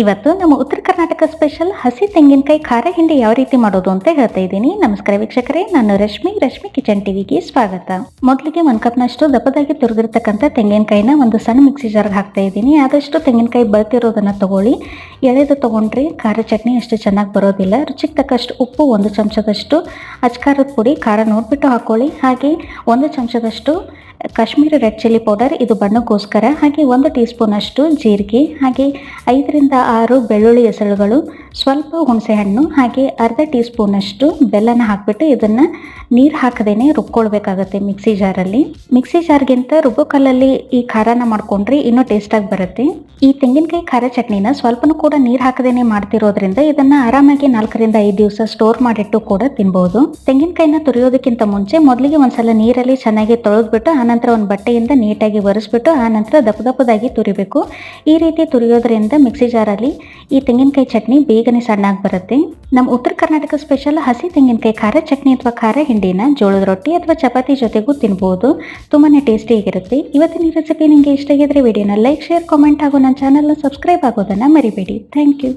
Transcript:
ಇವತ್ತು ನಮ್ಮ ಉತ್ತರ ಕರ್ನಾಟಕ ಸ್ಪೆಷಲ್ ಹಸಿ ತೆಂಗಿನಕಾಯಿ ಖಾರ ಹಿಂಡಿ ಯಾವ ರೀತಿ ಮಾಡೋದು ಅಂತ ಹೇಳ್ತಾ ಇದ್ದೀನಿ. ನಮಸ್ಕಾರ ವೀಕ್ಷಕರೇ, ನಾನು ರಶ್ಮಿ ರಶ್ಮಿ ಕಿಚನ್ ಟಿವಿಗೆ ಸ್ವಾಗತ. ಮೊದಲಿಗೆ ಒಂದು ಕಪ್ನಷ್ಟು ದಪ್ಪದಾಗಿ ತುರಿದಿರ್ತಕ್ಕಂಥ ತೆಂಗಿನಕಾಯಿನ ಒಂದು ಸಣ್ಣ ಮಿಕ್ಸಿ ಜಾರ್ಗೆ ಹಾಕ್ತಾ ಇದ್ದೀನಿ. ಆದಷ್ಟು ತೆಂಗಿನಕಾಯಿ ಬಳತಿರೋದನ್ನ ತಗೊಳ್ಳಿ. ಎಳೆದು ತಗೊಂಡ್ರೆ ಖಾರ ಚಟ್ನಿ ಅಷ್ಟು ಚೆನ್ನಾಗಿ ಬರೋದಿಲ್ಲ. ರುಚಿಗೆ ತಕ್ಕಷ್ಟು ಉಪ್ಪು, ಒಂದು ಚಮಚದಷ್ಟು ಅಚ್ಕಾರದ ಪುಡಿ, ಖಾರ ನೋಡಿಬಿಟ್ಟು ಹಾಕೊಳ್ಳಿ. ಹಾಗೆ ಒಂದು ಚಮಚದಷ್ಟು ಕಾಶ್ಮೀರಿ ರೆಡ್ ಚಿಲ್ಲಿ ಪೌಡರ್ ಇದು ಬಣ್ಣಕ್ಕೋಸ್ಕರ, ಹಾಗೆ ಒಂದು ಟೀ ಸ್ಪೂನಷ್ಟು ಜೀರಿಗೆ, ಹಾಗೆ ಐದರಿಂದ ಆರು ಬೆಳ್ಳುಳ್ಳಿ ಎಸಳುಗಳು ಸ್ವಲ್ಪ ಹುಣಸೆಹಣ್ಣು, ಹಾಗೆ ಅರ್ಧ ಟೀ ಸ್ಪೂನಷ್ಟು ಬೆಲ್ಲನ ಹಾಕಿಬಿಟ್ಟು ಇದನ್ನ ನೀರು ಹಾಕದೇನೆ ರುಬ್ಕೊಳ್ಬೇಕಾಗತ್ತೆ ಮಿಕ್ಸಿ ಜಾರಲ್ಲಿ. ಮಿಕ್ಸಿ ಜಾರ್ಗಿಂತ ರುಬ್ಬೋ ಕಲ್ಲಲ್ಲಿ ಈ ಖಾರನ ಮಾಡ್ಕೊಂಡ್ರೆ ಇನ್ನೂ ಟೇಸ್ಟಾಗಿ ಬರುತ್ತೆ. ಈ ತೆಂಗಿನಕಾಯಿ ಖಾರ ಚಟ್ನಿನ ಸ್ವಲ್ಪನೂ ಕೂಡ ನೀರು ಹಾಕದೇನೆ ಮಾಡ್ತಿರೋದ್ರಿಂದ ಇದನ್ನ ಆರಾಮಾಗಿ ನಾಲ್ಕರಿಂದ ಐದು ದಿವಸ ಸ್ಟೋರ್ ಮಾಡಿಟ್ಟು ಕೂಡ ತಿನ್ಬಹುದು ತೆಂಗಿನಕಾಯಿನ ತುರಿಯೋದಕ್ಕಿಂತ ಮುಂಚೆ ಮೊದಲಿಗೆ ಒಂದ್ಸಲ ನೀರಲ್ಲಿ ಚೆನ್ನಾಗಿ ತೊಳೆದ್ಬಿಟ್ಟು, ಆನಂತರ ಒಂದು ಬಟ್ಟೆಯಿಂದ ನೀಟಾಗಿ ಒರೆಸ್ಬಿಟ್ಟು, ಆನಂತರ ದಪ್ಪ ದಪ್ಪದಾಗಿ ತುರಿಬೇಕು. ಈ ರೀತಿ ತುರಿಯೋದ್ರಿಂದ ಮಿಕ್ಸಿ ಜಾರಲ್ಲಿ ಈ ತೆಂಗಿನಕಾಯಿ ಚಟ್ನಿ ಬೇಗನೆ ಸಣ್ಣಾಗಿ ಬರುತ್ತೆ. ನಮ್ಮ ಉತ್ತರ ಕರ್ನಾಟಕ ಸ್ಪೆಷಲ್ ಹಸಿ ತೆಂಗಿನಕಾಯಿ ಖಾರ, ಚಟ್ನಿ ಅಥವಾ ಖಾರ ಹಿಂಡಿನ, ಜೋಳದ ರೊಟ್ಟಿ ಅಥವಾ ಚಪಾತಿ ಜೊತೆಗೂ ತಿನ್ಬೋದು. ತುಂಬಾನೇ ಟೇಸ್ಟಿಯಾಗಿರುತ್ತೆ ಇವತ್ತಿನ ರೆಸಿಪಿ ನಿಮಗೆ ಇಷ್ಟ ಆಗಿದ್ರೆ ವಿಡಿಯೋನ ಲೈಕ್ ಶೇರ್ ಕಾಮೆಂಟ್ ಹಾಗೂ ನನ್ನ ಚಾನಲ್ನ ಸಬ್ಸ್ಕ್ರೈಬ್ ಆಗೋದನ್ನ ಮರಿಬೇಡಿ. Thank you